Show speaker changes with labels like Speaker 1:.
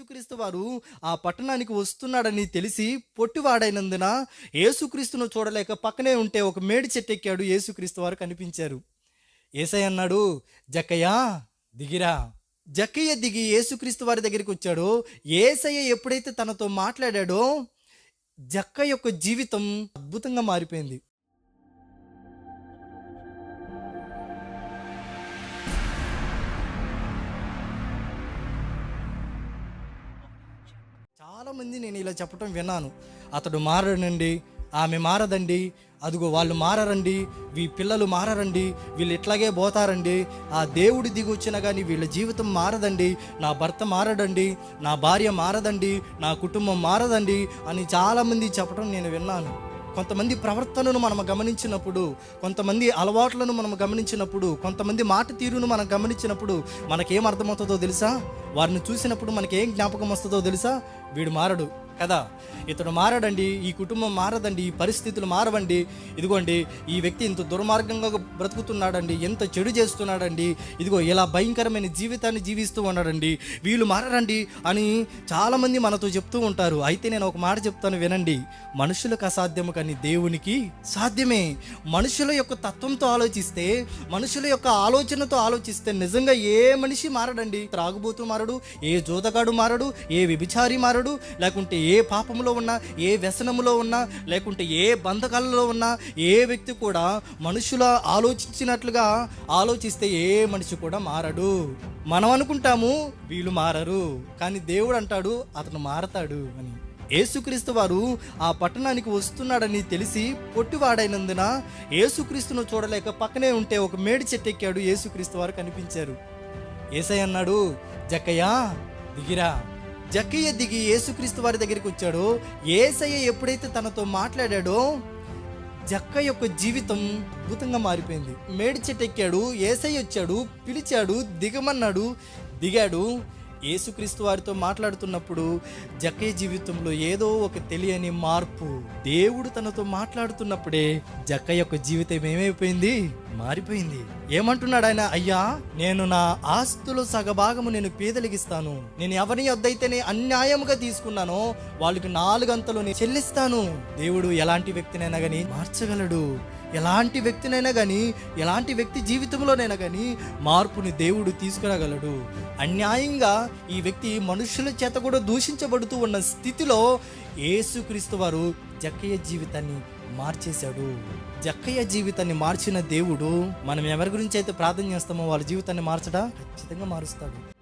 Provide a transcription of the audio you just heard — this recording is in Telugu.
Speaker 1: యేసుక్రీస్తు వారు ఆ పట్టణానికి వస్తున్నాడని తెలిసి పొట్టివాడైనందున యేసుక్రీస్తును చూడలేక పక్కనే ఉంటే ఒక మేడి చెట్టు ఎక్కాడు యేసుక్రీస్తు వారు కనిపించారు. ఏసై అన్నాడు జక్కయ్య దిగిరా. జక్కయ్య దిగి యేసుక్రీస్తు వారి దగ్గరికి వచ్చాడో. ఏసయ్య ఎప్పుడైతే తనతో మాట్లాడాడో జక్క యొక్క జీవితం అద్భుతంగా మారిపోయింది. చాలామంది నేను ఇలా చెప్పటం విన్నాను. అతడు మారడండి ఆమె మారదండి అదిగో వాళ్ళు మారరండి వీ పిల్లలు మారరండి వీళ్ళు ఇట్లాగే పోతారండి ఆ దేవుడి దిగి వచ్చినా కానీ వీళ్ళ జీవితం మారదండి నా భర్త మారడండి నా భార్య మారదండి నా కుటుంబం మారదండి అని చాలామంది చెప్పడం నేను విన్నాను. కొంతమంది ప్రవర్తనను మనం గమనించినప్పుడు కొంతమంది అలవాట్లను మనం గమనించినప్పుడు కొంతమంది మాట తీరును మనం గమనించినప్పుడు మనకేం అర్థమవుతుందో తెలుసా? వారిని చూసినప్పుడు మనకేం జ్ఞాపకం వస్తుందో తెలుసా? వీడు మారడు. కదా? ఇతడు మారడండి ఈ కుటుంబం మారదండి ఈ పరిస్థితులు మారవండి. ఇదిగోండి ఈ వ్యక్తి ఇంత దుర్మార్గంగా బ్రతుకుతున్నాడండి ఎంత చెడు చేస్తున్నాడండి. ఇదిగో ఇలా భయంకరమైన జీవితాన్ని జీవిస్తూ ఉన్నాడండి. వీళ్ళు మారడండి అని చాలామంది మనతో చెప్తూ ఉంటారు. అయితే నేను ఒక మాట చెప్తాను వినండి. మనుషులకు అసాధ్యము కానీ దేవునికి సాధ్యమే. మనుషుల యొక్క తత్వంతో ఆలోచిస్తే మనుషుల యొక్క ఆలోచనతో ఆలోచిస్తే నిజంగా ఏ మనిషి మారడండి? త్రాగుబోతు మారడు ఏ జోదగాడు మారడు ఏ వ్యభిచారి మారడు లేకుంటే ఏ ఏ పాపములో ఉన్నా ఏ వ్యసనములో ఉన్నా లేకుంటే ఏ బంధకాలలో ఉన్నా ఏ వ్యక్తి కూడా మనుషుల ఆలోచించినట్లుగా ఆలోచిస్తే ఏ మనిషి కూడా మారడు. మనం అనుకుంటాము వీళ్ళు మారరు. కానీ దేవుడు అంటాడు అతను మారతాడు అని. యేసుక్రీస్తు వారు ఆ పట్టణానికి వస్తున్నాడని తెలిసి పొట్టివాడైనందున యేసుక్రీస్తును చూడలేక పక్కనే ఉంటే ఒక మేడి చెట్టు ఎక్కాడు యేసుక్రీస్తు వారు కనిపించారు. ఏసై అన్నాడు జక్కయ్య దిగిరా. జక్కయ్య దిగి యేసుక్రీస్తు వారి దగ్గరికి వచ్చాడో. ఏసయ్య ఎప్పుడైతే తనతో మాట్లాడాడో జక్క యొక్క జీవితం అద్భుతంగా మారిపోయింది. మేడి చెట్టు ఎక్కాడు ఏసై వచ్చాడు పిలిచాడు దిగమన్నాడు దిగాడు. యేసుక్రీస్తు వారితో మాట్లాడుతున్నప్పుడు జకే జీవితంలో ఏదో ఒక తెలియని మార్పు. దేవుడు తనతో మాట్లాడుతున్నప్పుడే జక్క యొక్క జీవితం ఏమైపోయింది? మారిపోయింది. ఏమంటున్నాడు ఆయన? అయ్యా నేను నా ఆస్తులు సగభాగము నేను పేదలిగిస్తాను. నేను ఎవరిని వద్దైతేనే అన్యాయముగా తీసుకున్నానో వాళ్ళకి నాలుగంతలు నేను చెల్లిస్తాను. దేవుడు ఎలాంటి వ్యక్తినైనా కానీ మార్చగలడు. ఎలాంటి వ్యక్తినైనా కానీ ఎలాంటి వ్యక్తి జీవితంలోనైనా కానీ మార్పుని దేవుడు తీసుకురాగలడు. అన్యాయంగా ఈ వ్యక్తి మనుషుల చేత కూడా దూషించబడుతూ ఉన్న స్థితిలో యేసుక్రీస్తు వారు జక్కయ్య జీవితాన్ని మార్చేశాడు. జక్కయ్య జీవితాన్ని మార్చిన దేవుడు మనం ఎవరి గురించి అయితే ప్రార్థన చేస్తామో వాళ్ళ జీవితాన్ని మార్చడా? ఖచ్చితంగా మారుస్తాడు.